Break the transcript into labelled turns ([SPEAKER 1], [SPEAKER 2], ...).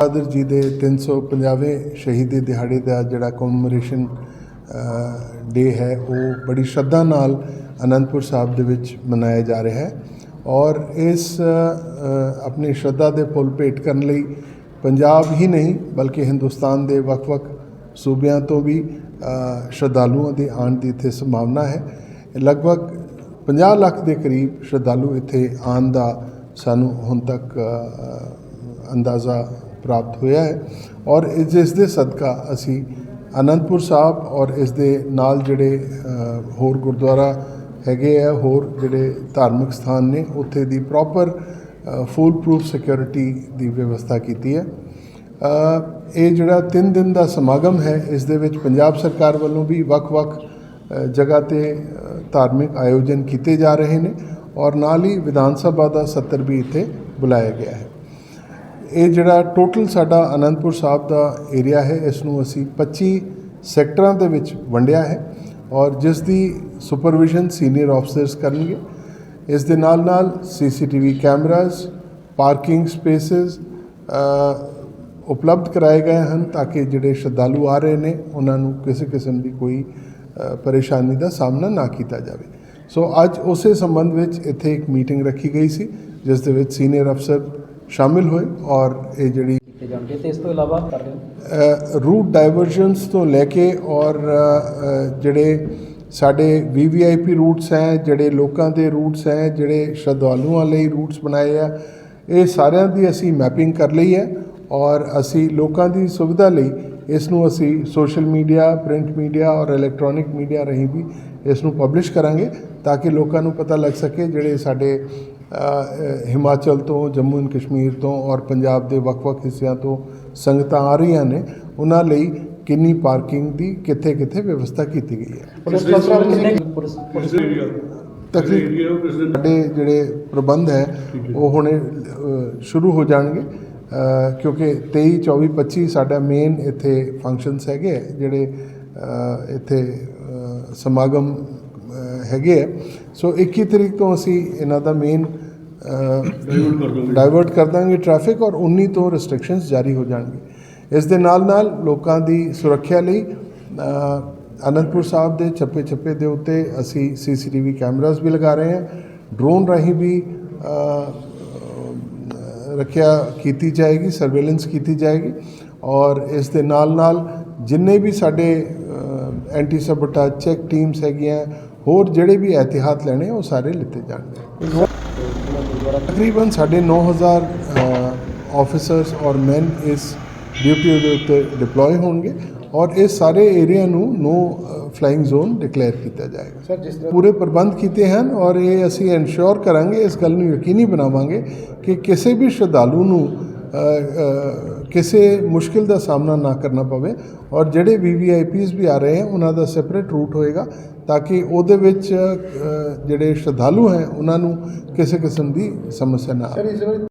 [SPEAKER 1] ਬਹਾਦਰ ਜੀ ਦੇ 350ਵੇਂ ਸ਼ਹੀਦੀ ਦਿਹਾੜੇ ਦਾ ਜਿਹੜਾ ਕਮਮੋਰੇਸ਼ਨ ਡੇ ਹੈ, ਉਹ ਬੜੀ ਸ਼ਰਧਾ ਨਾਲ ਅਨੰਦਪੁਰ ਸਾਹਿਬ ਦੇ ਵਿੱਚ ਮਨਾਇਆ ਜਾ ਰਿਹਾ ਹੈ। ਔਰ ਇਸ ਆਪਣੀ ਸ਼ਰਧਾ ਦੇ ਫੁੱਲ ਭੇਟ ਕਰਨ ਲਈ ਪੰਜਾਬ ਹੀ ਨਹੀਂ, ਬਲਕਿ ਹਿੰਦੁਸਤਾਨ ਦੇ ਵੱਖ-ਵੱਖ ਸੂਬਿਆਂ ਤੋਂ ਵੀ ਸ਼ਰਧਾਲੂਆਂ ਦੇ ਆਉਣ ਦੀ ਇੱਥੇ ਸੰਭਾਵਨਾ ਹੈ। ਲਗਭਗ 50 ਲੱਖ ਦੇ ਕਰੀਬ ਸ਼ਰਧਾਲੂ ਇੱਥੇ ਆਉਣ ਦਾ ਸਾਨੂੰ ਹੁਣ ਤੱਕ ਅੰਦਾਜ਼ਾ ਪ੍ਰਾਪਤ ਹੋਇਆ ਹੈ ਔਰ ਇਸ ਇਸ ਦੇ ਸਦਕਾ ਅਸੀਂ ਅਨੰਦਪੁਰ ਸਾਹਿਬ ਔਰ ਇਸ ਦੇ ਨਾਲ ਜਿਹੜੇ ਹੋਰ ਗੁਰਦੁਆਰਾ ਹੈਗੇ ਆ, ਹੋਰ ਜਿਹੜੇ ਧਾਰਮਿਕ ਸਥਾਨ ਨੇ, ਉੱਥੇ ਦੀ ਪ੍ਰੋਪਰ ਫੁੱਲ ਪ੍ਰੂਫ ਸਿਕਿਉਰਿਟੀ ਦੀ ਵਿਵਸਥਾ ਕੀਤੀ ਹੈ। ਇਹ ਜਿਹੜਾ 3 ਦਿਨ ਦਾ ਸਮਾਗਮ ਹੈ, ਇਸ ਦੇ ਵਿੱਚ ਪੰਜਾਬ ਸਰਕਾਰ ਵੱਲੋਂ ਵੀ ਵੱਖ-ਵੱਖ ਜਗ੍ਹਾ ਤੇ ਧਾਰਮਿਕ ਆਯੋਜਨ ਕੀਤੇ ਜਾ ਰਹੇ ਨੇ ਔਰ ਨਾਲ ਹੀ ਵਿਧਾਨ ਸਭਾ ਦਾ ਸੱਤਰ ਵੀ ਇੱਥੇ ਬੁਲਾਇਆ ਗਿਆ ਹੈ। ਇਹ ਜਿਹੜਾ ਟੋਟਲ ਸਾਡਾ ਅਨੰਦਪੁਰ ਸਾਹਿਬ ਦਾ ਏਰੀਆ ਹੈ ਇਸ ਨੂੰ ਅਸੀਂ 25 ਸੈਕਟਰਾਂ ਦੇ ਵਿੱਚ ਵੰਡਿਆ ਹੈ ਔਰ ਜਿਸ ਦੀ ਸੁਪਰਵਿਜ਼ਨ ਸੀਨੀਅਰ ਆਫੀਸਰਸ ਕਰਨਗੇ। ਇਸ ਦੇ ਨਾਲ ਨਾਲ ਸੀਸੀਟੀਵੀ ਕੈਮਰਾਜ਼ ਪਾਰਕਿੰਗ ਸਪੇਸਿਸ ਉਪਲਬਧ ਕਰਾਏ ਗਏ ਹਨ ਤਾਂ ਕਿ ਜਿਹੜੇ ਸ਼ਰਧਾਲੂ ਆ ਰਹੇ ਨੇ, ਉਹਨਾਂ ਨੂੰ ਕਿਸੇ ਕਿਸਮ ਦੀ ਕੋਈ ਪਰੇਸ਼ਾਨੀ ਦਾ ਸਾਹਮਣਾ ਨਾ ਕੀਤਾ ਜਾਵੇ। ਸੋ ਅੱਜ ਉਸੇ ਸੰਬੰਧ ਵਿੱਚ ਇੱਥੇ ਇੱਕ ਮੀਟਿੰਗ ਰੱਖੀ ਗਈ ਸੀ, ਜਿਸ ਦੇ ਵਿੱਚ ਸੀਨੀਅਰ ਅਫਸਰ ਸ਼ਾਮਿਲ ਹੋਏ ਔਰ ਇਹ ਜਿਹੜੀ
[SPEAKER 2] ਕੀਤੇ ਜਾਣਗੇ ਤੇ ਇਸ ਤੋਂ ਇਲਾਵਾ ਕਰ ਰਹੇ
[SPEAKER 1] ਰੂਟ ਡਾਈਵਰਜਨਸ ਤੋਂ ਲੈ ਕੇ ਔਰ ਜਿਹੜੇ ਸਾਡੇ ਵੀਵੀਆਈਪੀ ਰੂਟਸ ਹੈ ਜਿਹੜੇ ਲੋਕਾਂ ਦੇ ਰੂਟਸ ਹੈ ਜਿਹੜੇ ਸ਼ਰਧਾਲੂਆਂ ਲਈ ਰੂਟਸ ਬਣਾਏ ਆ ਇਹ ਸਾਰਿਆਂ ਦੀ ਅਸੀਂ ਮੈਪਿੰਗ ਕਰ ਲਈ ਹੈ ਔਰ ਅਸੀਂ ਲੋਕਾਂ ਦੀ ਸੁਵਿਧਾ ਲਈ ਇਸ ਨੂੰ ਅਸੀਂ ਸੋਸ਼ਲ ਮੀਡੀਆ ਪ੍ਰਿੰਟ ਮੀਡੀਆ ਔਰ ਇਲੈਕਟ੍ਰੋਨਿਕ ਮੀਡੀਆ ਰਾਹੀਂ ਵੀ ਇਸ ਨੂੰ ਪਬਲਿਸ਼ ਕਰਾਂਗੇ ਤਾਂ ਕਿ ਲੋਕਾਂ ਨੂੰ ਪਤਾ ਲੱਗ ਸਕੇ ਜਿਹੜੇ ਸਾਡੇ ਹਿਮਾਚਲ ਤੋਂ ਜੰਮੂ ਐਂਡ ਕਸ਼ਮੀਰ ਤੋਂ ਔਰ ਪੰਜਾਬ ਦੇ ਵੱਖ-ਵੱਖ ਹਿੱਸਿਆਂ ਤੋਂ ਸੰਗਤਾਂ ਆ ਰਹੀਆਂ ਨੇ ਉਹਨਾਂ ਲਈ ਕਿੰਨੀ ਪਾਰਕਿੰਗ ਦੀ ਕਿੱਥੇ-ਕਿੱਥੇ ਵਿਵਸਥਾ ਕੀਤੀ ਗਈ ਹੈ? ਤਕਰੀਬਨ ਸਾਡੇ ਜਿਹੜੇ ਪ੍ਰਬੰਧ ਹੈ ਉਹ ਹੁਣੇ ਸ਼ੁਰੂ ਹੋ ਜਾਣਗੇ। ਕਿਉਂਕਿ 23 24 25 ਸਾਡਾ ਮੇਨ ਇੱਥੇ ਫੰਕਸ਼ਨਸ ਹੈਗੇ ਹੈ, ਜਿਹੜੇ ਇੱਥੇ ਸਮਾਗਮ ਹੈਗੇ ਹੈ ਸੋ 21 ਤਰੀਕ ਤੋਂ ਅਸੀਂ ਇਹਨਾਂ ਦਾ ਮੇਨ ਡਾਈਵਰਟ ਕਰ ਦਾਂਗੇ। ਟ੍ਰੈਫਿਕ ਔਰ 19 ਤੋਂ ਰੈਸਟ੍ਰਿਕਸ਼ਨਸ ਜਾਰੀ ਹੋ ਜਾਣਗੇ। ਇਸ ਦੇ ਨਾਲ ਨਾਲ ਲੋਕਾਂ ਦੀ ਸੁਰੱਖਿਆ ਲਈ ਅਨੰਦਪੁਰ ਸਾਹਿਬ ਦੇ ਛੱਪੇ ਛੱਪੇ ਦੇ ਉੱਤੇ ਅਸੀਂ ਸੀਸੀਟੀਵੀ ਕੈਮਰਾਸ ਵੀ ਲਗਾ ਰਹੇ ਹਾਂ। ਡਰੋਨ ਰਾਹੀਂ ਵੀ ਰੱਖਿਆ ਕੀਤੀ ਜਾਏਗੀ ਸਰਵੇਲੈਂਸ ਕੀਤੀ ਜਾਏਗੀ ਔਰ ਇਸ ਦੇ ਨਾਲ ਨਾਲ ਜਿੰਨੇ ਵੀ ਸਾਡੇ ਐਂਟੀ ਸਬਟਾਜ ਚੈੱਕ ਟੀਮਸ ਹੈਗੀਆਂ ਹੋਰ ਜਿਹੜੇ ਵੀ ਇਹਤਿਆਤ ਲੈਣੇ ਉਹ ਸਾਰੇ ਲਿੱਤੇ ਜਾਣਗੇ। ਤਕਰੀਬਨ ਸਾਡੇ 9000 ਆਫੀਸਰਸ ਔਰ ਮੈਨ ਇਸ ਡਿਊਟੀ ਦੇ ਉੱਤੇ ਡਿਪਲੋਏ ਹੋਣਗੇ ਔਰ ਇਸ ਸਾਰੇ ਏਰੀਆ ਨੂੰ ਨੋ ਫਲਾਈਂਗ ਜ਼ੋਨ ਡਿਕਲੇਅਰ ਕੀਤਾ ਜਾਏਗਾ।
[SPEAKER 2] ਸਰ ਜਿਸ ਤਰ੍ਹਾਂ
[SPEAKER 1] ਪੂਰੇ ਪ੍ਰਬੰਧ ਕੀਤੇ ਹਨ ਔਰ ਇਹ ਅਸੀਂ ਇਨਸ਼ੋਰ ਕਰਾਂਗੇ ਇਸ ਗੱਲ ਨੂੰ ਯਕੀਨੀ ਬਣਾਵਾਂਗੇ ਕਿ ਕਿਸੇ ਵੀ ਸ਼ਰਧਾਲੂ ਨੂੰ ਕਿਸੇ ਮੁਸ਼ਕਿਲ ਦਾ ਸਾਹਮਣਾ ਨਾ ਕਰਨਾ ਪਵੇ ਔਰ ਜਿਹੜੇ ਵੀਵੀਆਈਪੀਸ ਵੀ ਆ ਰਹੇ ਹਨ ਉਹਨਾਂ ਦਾ ਸੈਪਰੇਟ ਰੂਟ ਹੋਏਗਾ ਤਾਂ ਕਿ ਉਹਦੇ ਵਿੱਚ ਜਿਹੜੇ ਸ਼ਰਧਾਲੂ ਹੈ, ਉਹਨਾਂ ਨੂੰ ਕਿਸੇ ਕਿਸਮ ਦੀ ਸਮੱਸਿਆ ਨਾ ਆਵੇ।